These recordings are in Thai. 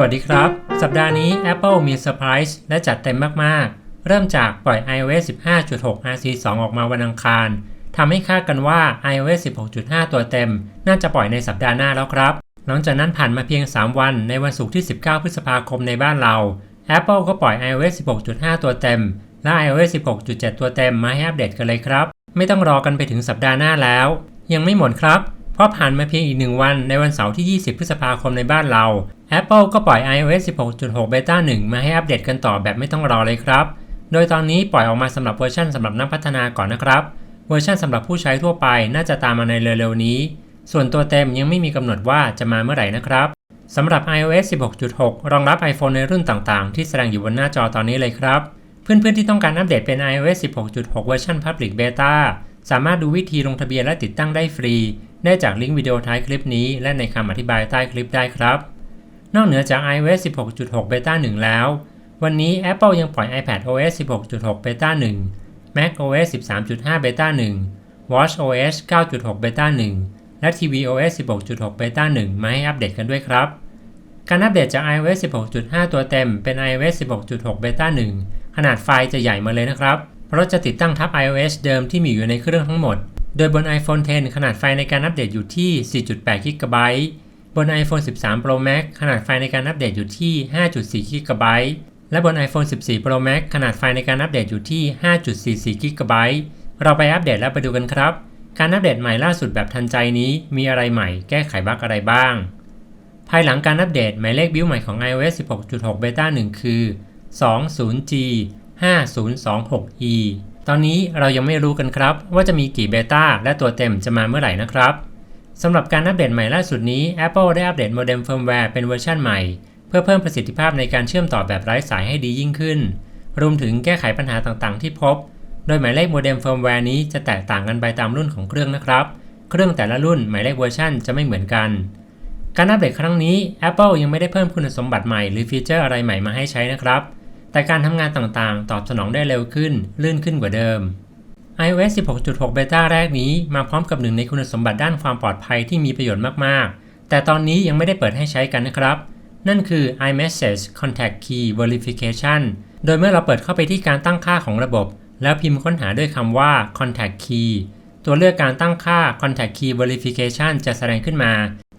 วัสดีครับ สัปดาห์นี้ Apple มีเซอร์ไพรส์และจัดเต็มมาก ๆ เริ่มจากปล่อย iOS 15.6 RC2 ออกมาวันอังคารทำให้คาดกันว่า iOS 16.5 ตัวเต็ม น่าจะปล่อยในสัปดาห์หน้าแล้วครับ หลังจากนั้นผ่านมาเพียง 3 วันในวันศุกร์ที่ 19 พฤษภาคมในบ้านเรา Apple ก็ปล่อย iOS 16.5 ตัวเต็ม และ iOS 16.7 ตัวเต็มมาให้อัปเดตกันเลยครับ ไม่ต้องรอกันไปถึงสัปดาห์หน้าแล้ว ยังไม่หมดครับ พราะผ่านมาเพียงอีกหนึ่งวันในวันเสาร์ที่ 20 พฤษภาคมในบ้านเรา Apple ก็ปล่อย iOS 16.6 Beta 1 มาให้อัปเดตกันต่อแบบไม่ต้องรอเลยครับ โดยตอนนี้ปล่อยออกมาสำหรับเวอร์ชันสำหรับนักพัฒนาก่อนนะครับ เวอร์ชันสำหรับผู้ใช้ทั่วไปน่าจะตามมาในเร็วๆนี้ ส่วนตัวเต็มยังไม่มีกำหนดว่าจะมาเมื่อไหร่นะครับสำหรับ iOS 16.6 รองรับ iPhone ในรุ่นต่างๆ ที่แสดงอยู่บนหน้าจอตอนนี้เลยครับ เพื่อนๆที่ต้องการอัปเดตเป็น iOS 16.6 เวอร์ชัน Public Beta สามารถดูวิธีลงทะเบียนและติดตั้งได้ฟรี ได้จากลิงก์วิดีโอท้ายคลิปนี้ และในคำอธิบายใต้คลิปได้ครับ นอกเหนือจาก iOS 16.6 Beta 1 แล้ว วันนี้ Apple ยังปล่อย iPad OS 16.6 Beta 1 Mac OS 13.5 Beta 1 Watch OS 9.6 Beta 1 และ tvOS 16.6 Beta 1 มาให้อัปเดตกันด้วยครับ การอัปเดตจาก iOS 16.5 ตัวเต็มเป็น iOS 16.6 Beta 1 ขนาดไฟล์จะใหญ่มาเลยนะครับ เพราะจะติดตั้งทับ iOS เดิมที่มีอยู่ในเครื่องทั้งหมด โดยบน iPhone 10 ขนาดไฟล์ในการอัปเดตอยู่ที่ 4.8 GB บน iPhone 13 Pro Max ขนาดไฟล์ในการอัปเดตอยู่ที่ 5.4 GB และบน iPhone 14 Pro Max ขนาดไฟล์ในการอัปเดตอยู่ที่ 5.44 GB เราไปอัปเดตแล้วไปดูกันครับ การอัปเดตใหม่ล่าสุดแบบทันใจนี้มีอะไรใหม่ แก้ไขบั๊กอะไรบ้าง ภายหลังการอัปเดตหมายเลขบิลใหม่ของ iOS 16.6 Beta 1 คือ 20G 5026E ตอนนี้เรายังไม่รู้กันครับ ว่าจะมีกี่เบต้าและตัวเต็มจะมาเมื่อไหร่นะครับสำหรับการอัปเดตใหม่ล่าสุดนี้ Apple ได้อัปเดตโมเด็มเฟิร์มแวร์เป็นเวอร์ชันใหม่ เพื่อเพิ่มประสิทธิภาพในการเชื่อมต่อแบบไร้สายให้ดียิ่งขึ้น รวมถึงแก้ไขปัญหาต่างๆ ที่พบ โดยหมายเลขโมเด็มเฟิร์มแวร์นี้จะแตกต่างกันไปตามรุ่นของเครื่องนะครับ เครื่องแต่ละรุ่นหมายเลขเวอร์ชันจะไม่เหมือนกัน การอัปเดตครั้งนี้ Apple ยังไม่ได้เพิ่มคุณสมบัติใหม่หรือฟีเจอร์อะไรใหม่มาให้ใช้นะครับ แต่การทำงานต่างๆ ตอบสนองได้เร็วขึ้น ลื่นขึ้นกว่าเดิม iOS 16.6 Beta แรกนี้มาพร้อมกับหนึ่งในคุณสมบัติด้านความปลอดภัยที่มีประโยชน์มากๆ แต่ตอนนี้ยังไม่ได้เปิดให้ใช้กันนะครับ นั่นคือ iMessage Contact Key Verification โดยเมื่อเราเปิดเข้าไปที่การตั้งค่าของระบบ แล้วพิมพ์ค้นหาด้วยคำว่า Contact Key ตัวเลือกการตั้งค่า Contact Key Verification จะแสดงขึ้นมา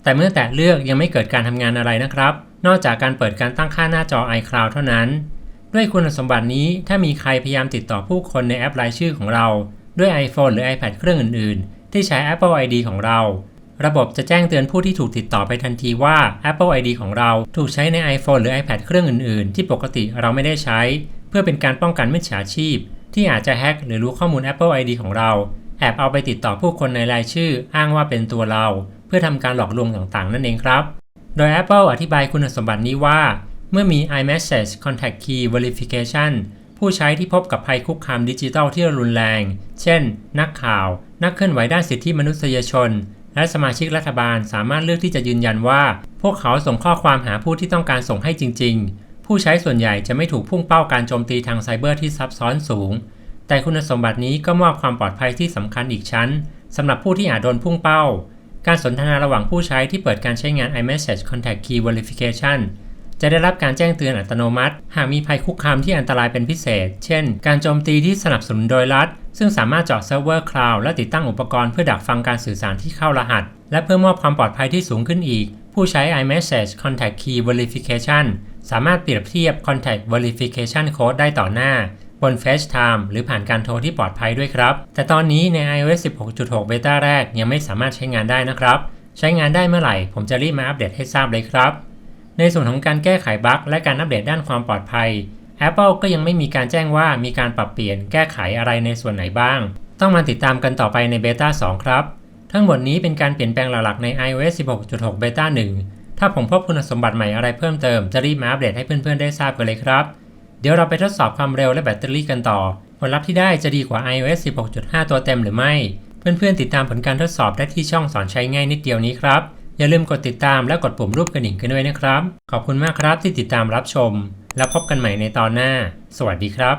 แต่เมื่อแตะเลือกยังไม่เกิดการทำงานอะไรนะครับ นอกจากการเปิดการตั้งค่าหน้าจอ iCloud เท่านั้น ด้วยคุณสมบัตินี้ถ้ามีใครพยายามติดต่อผู้คนในแอปรายชื่อของเรา ด้วย iPhone หรือ iPad เครื่องอื่น ๆ ที่ใช้ Apple ID ของเรา ระบบจะแจ้งเตือนผู้ที่ถูกติดต่อไปทันทีว่า Apple ID ของเราถูกใช้ใน iPhone หรือ iPad เครื่องอื่น ๆ ที่ปกติเราไม่ได้ใช้ เพื่อเป็นการป้องกันมิจฉาชีพ ที่อาจจะแฮ็กหรือรู้ข้อมูล Apple ID ของเรา แอบเอาไปติดต่อผู้คนในรายชื่อ อ้างว่าเป็นตัวเรา เพื่อทำการหลอกลวงต่าง ๆ นั่นเองครับ โดย Apple อธิบายคุณสมบัตินี้ว่า เมื่อมี iMessage Contact Key Verification ผู้ใช้ที่พบกับภัยคุกคามดิจิทัลที่รุนแรง เช่น นักข่าว นักเคลื่อนไหวด้านสิทธิมนุษยชน และสมาชิกรัฐบาลสามารถเลือกที่จะยืนยันว่า พวกเขาส่งข้อความหาผู้ที่ต้องการส่งให้จริง ๆ ผู้ใช้ส่วนใหญ่จะไม่ถูกพุ่งเป้าการโจมตีทางไซเบอร์ที่ซับซ้อนสูง แต่คุณสมบัตินี้ก็มอบความปลอดภัยที่สำคัญอีกชั้นสำหรับผู้ที่อาจโดนพุ่งเป้า การสนทนาระหว่างผู้ใช้ที่เปิดการใช้งาน iMessage Contact Key Verification จะได้รับการแจ้งเตือนอัตโนมัติ หากมีภัยคุกคามที่อันตรายเป็นพิเศษ เช่น การโจมตีที่สนับสนุนโดยรัฐ ซึ่งสามารถเจาะเซิร์ฟเวอร์คลาวด์และติดตั้งอุปกรณ์เพื่อดักฟังการสื่อสารที่เข้ารหัส และเพื่อมอบความปลอดภัยที่สูงขึ้นอีก ผู้ใช้ iMessage Contact Key Verification สามารถเปรียบเทียบ Contact Verification Code ได้ต่อหน้าบน FaceTime หรือผ่านการโทรที่ปลอดภัยด้วยครับ แต่ตอนนี้ใน iOS 16.6 Beta แรกยังไม่สามารถใช้งานได้นะครับ ใช้งานได้เมื่อไหร่ ผมจะรีบมาอัปเดตให้ทราบเลยครับ ในส่วนของการแก้ไขบั๊กและการอัปเดตด้านความปลอดภัย Apple ก็ยังไม่มีการแจ้งว่ามีการปรับเปลี่ยนแก้ไขอะไรในส่วนไหนบ้าง ต้องมาติดตามกันต่อไปในเบต้า2ครับ ทั้งหมดนี้เป็นการเปลี่ยนแปลงหลักๆใน iOS 16.6 Beta 1 ถ้าผมพบคุณสมบัติใหม่อะไรเพิ่มเติมจะรีบมาอัปเดตให้เพื่อนๆได้ทราบกันเลยครับ เดี๋ยวเราไปทดสอบความเร็วและแบตเตอรี่กันต่อ ผลลัพธ์ที่ได้จะดีกว่า iOS 16.5 ตัวเต็มหรือไม่ เพื่อนๆติดตามผลการทดสอบได้ที่ช่องสอนใช้ง่ายนิดเดียวนี้ครับ อย่าลืมกดติดตามและกดปุ่มรูปกระดิ่งกันด้วยนะครับ ขอบคุณมากครับที่ติดตามรับชม แล้วพบกันใหม่ในตอนหน้า สวัสดีครับ